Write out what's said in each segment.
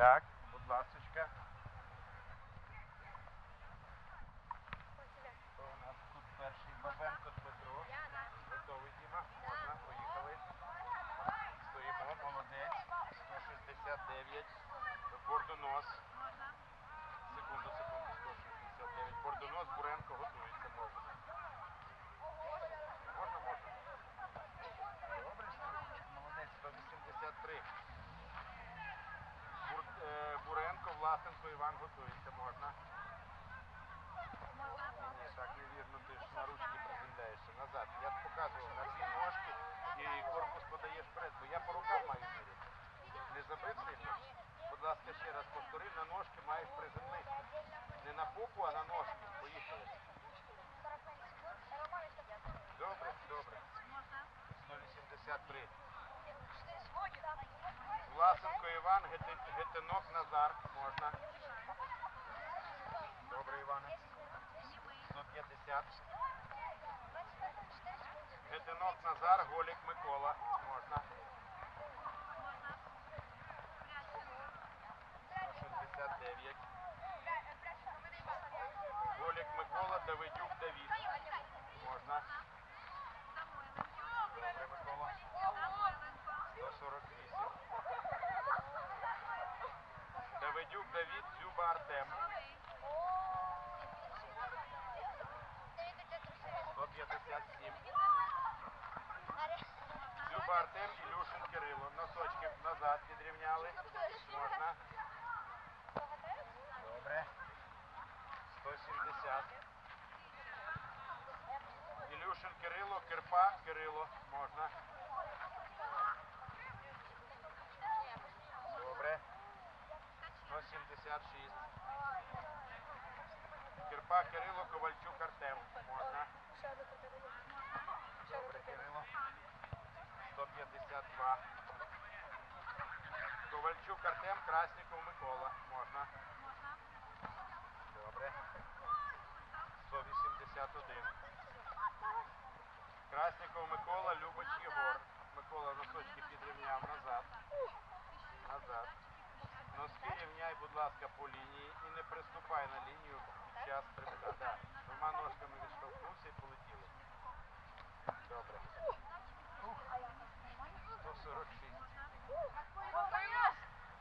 Так, будь ласочка. Хто у нас тут перший Бабенко Дмитро. Готовий Діма? Можна, поїхали. Стоїмо, молодець. 169. Бордонос. Секунду, секунду, 169. Бордонос, Буренко готується. Можна, можна. Добре, молодець, 183. Бур, е, Буренко, Власенко, Іван готується, можна. Ні, так невірно, ти ж на ручки приземляєшся назад. Я ж показував на дві ножки і корпус подаєш вперед, бо я по рукам маю міряти. Не забив сильно? Будь ласка, ще раз повтори, на ножки маєш приземлитися. Не на попу, а на ножки. Поїхали. Добре, добре. 183. Власенко Іван, Гетенок Назар. Можна. Добре, Іване. 150. Гетенок Назар, Голік Микола. Можна. 169. Голік Микола, Давидюк Давід. Можна. Добре, Микола. 148. Давидюк Давід, Дзюба Артем. 157. Дзюба Артем, Ілюшин Кирило. Носочки назад підрівняли. Можна. Добре. 170. Ілюшин Кирило, Кирпа Кирило. Можна. Добре. 176. Кирпа Кирило, Ковальчук Артем. Можна. Добре, Кирило. 152. Ковальчук Артем, Красніков Микола. Можна. Добре. 181. Красніков Микола, Любич Єгор. Микола носочки підрівняв назад. Назад. Носки рівняй, будь ласка, по лінії і не приступай на лінію під час стрибка. Да. Двома ножками відштовхнувся і полетіли. Добре. 146.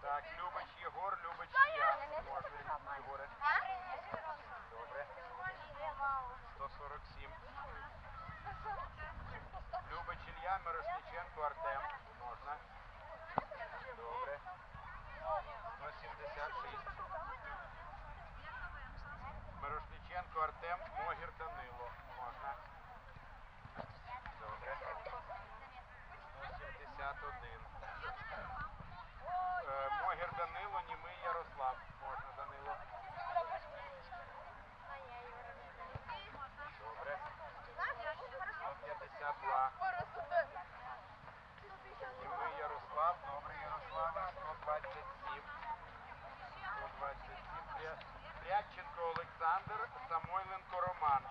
Так, Любич Єгор, Любич Ілля. Можна, Єгоре. Добре. 147. Любич Ілля, Мирошниченко, Артем. Можна. Добре. 176. Мирошниченко, Артем, Могір Данило. Можна. Добре. 171. Е, Могір Данило, Німий Ярослав. Можна, Данило. Добре. 152. Німий Ярослав. Добре, Ярославе. 127. 127. Пря- Прядченко Олександр, Самойленко Роман.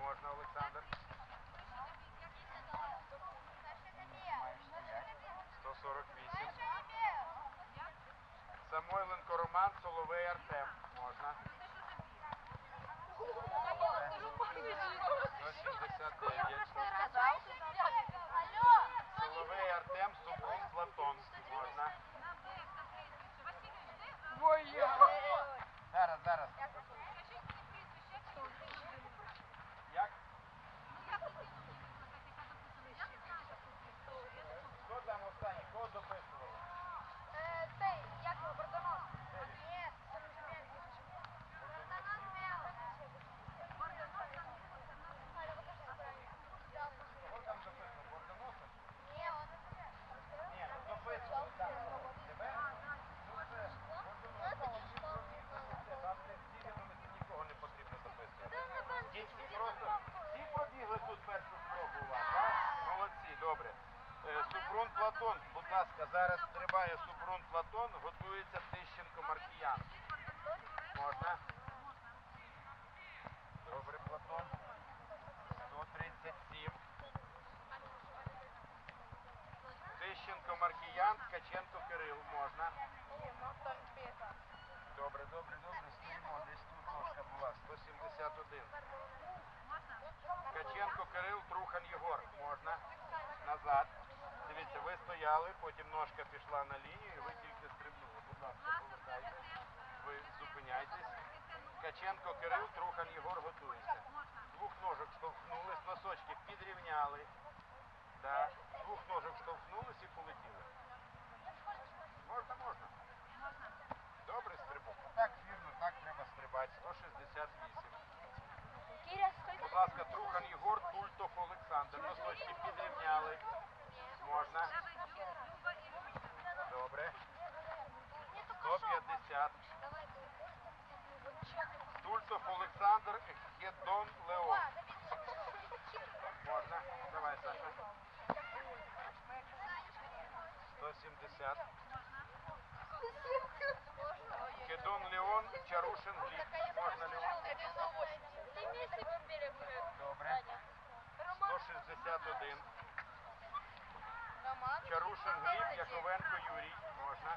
Можна, Олександр. 148. Самойленко Роман, Соловей Артем. Можна. 169. Соловей Артем, Супрун Платон. Можна. Зараз, зараз. Як? Хто там останній? Кого дописував? Кого там дописував? Бордоносов? Ні, ну дописував там. Тебе? Ну це, Бордоносов, всі пробігли, там не всі відомості нікого не потрібно дописувати. Ті всі просто, всі пробігли тут першу спробу у вас, так? Молодці, добре. Е, Супрун Платон, будь ласка, зараз стрибає Супрун Платон, готується Тищенко Маркіян. Можна? Добре, Платон. 137. Ященко Маркіян, Ткаченко Кирил. Можна. Добре, добре, добре. Стоїмо. Десь тут ножка була. 171. Ткаченко Кирил, Трухан Єгор. Можна. Назад. Стояли, потім ножка пішла на лінію і ви тільки стрибнули. Будь ласка, повертайте. Ви зупиняйтесь. Ткаченко Кирил, Трухан Єгор готується. Двох ножок штовхнулись, носочки підрівняли. Да. Двох ножок штовхнулись і полетіли. Можна, можна. Добре стрибок. Так, вірно, так треба стрибати. 168. Будь ласка, Трухан Єгор, Тультов Олександр. Носочки підрівняли. Можна. Добре. 150. Тультов Олександр, Гедон Леон. Можна. Давай, Саша. 170. Гедон Леон, Чарушин Гліб. Можна, Леон? Яковенко Юрій. Можна.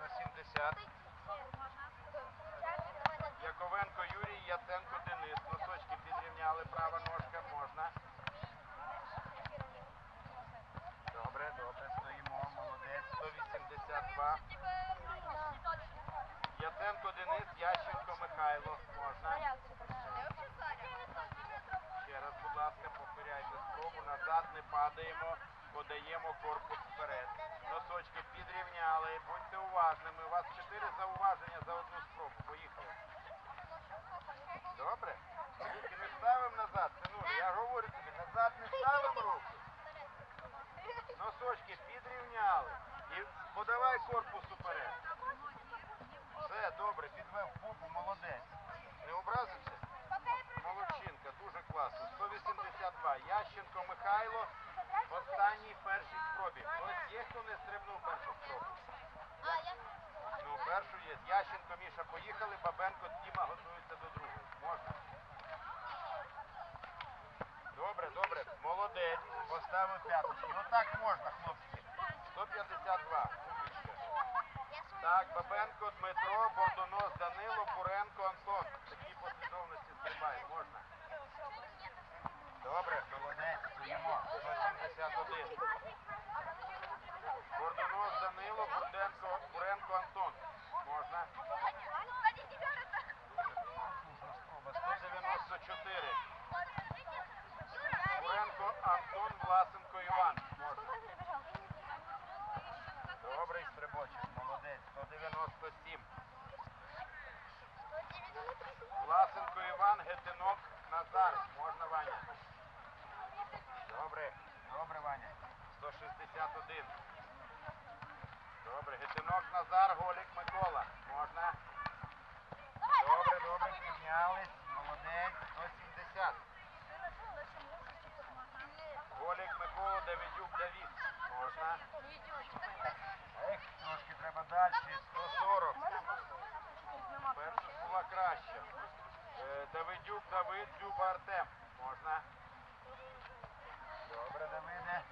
На 70. Падаємо, подаємо корпус вперед. Носочки підрівняли. Будьте уважними. У вас чотири зауваження за одну спробу. Поїхали. Добре? Тільки не ставимо назад, синуля. Я говорю тобі, назад не ставимо руки. Носочки підрівняли. І подавай корпус уперед. Все, добре, підвев попу, молодець. Не образився? Молодчинка, дуже класно. 182. Ященко Михайло. Останній спробі. Хтось є, хто не стрибнув першу спробу? Ну, першу є. Ященко, Міша, поїхали. Бабенко, Діма готується до другої. Можна? Добре, добре. Молодець. Поставив п'яточки. Отак можна, хлопці. 152. Так, Бабенко, Дмитро, Бордонос, Данило, Буренко, Антон. Такі послідовності стрибає. Можна? Добре, молодець, стоїмо. 171. Бордонос, Данило, Бурденко, Буренко, Антон. Можна? Слушна спроба. 194. Буренко, Антон, Власенко, Іван. Можна? Добрий стрибочок, молодець. 197. Власенко Іван, Гетинок, Назар. Можна, Ваня? Добре, добре, Ваня. 161. Добре, Гетинок, Назар, Голік, Микола. Можна? Добре, добре, піднялись. Молодець. 170. Голік, Микола, Давидюк, Давід. Можна? Ех, трошки треба далі. 140. Перша була краща. Е, Давидюк, Давид, Дзюба, Артем. Можна? Добре, Давиде.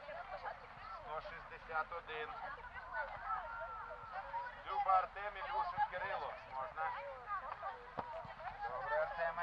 161. Люба Артем, Ілюшин, Кирило. Можна?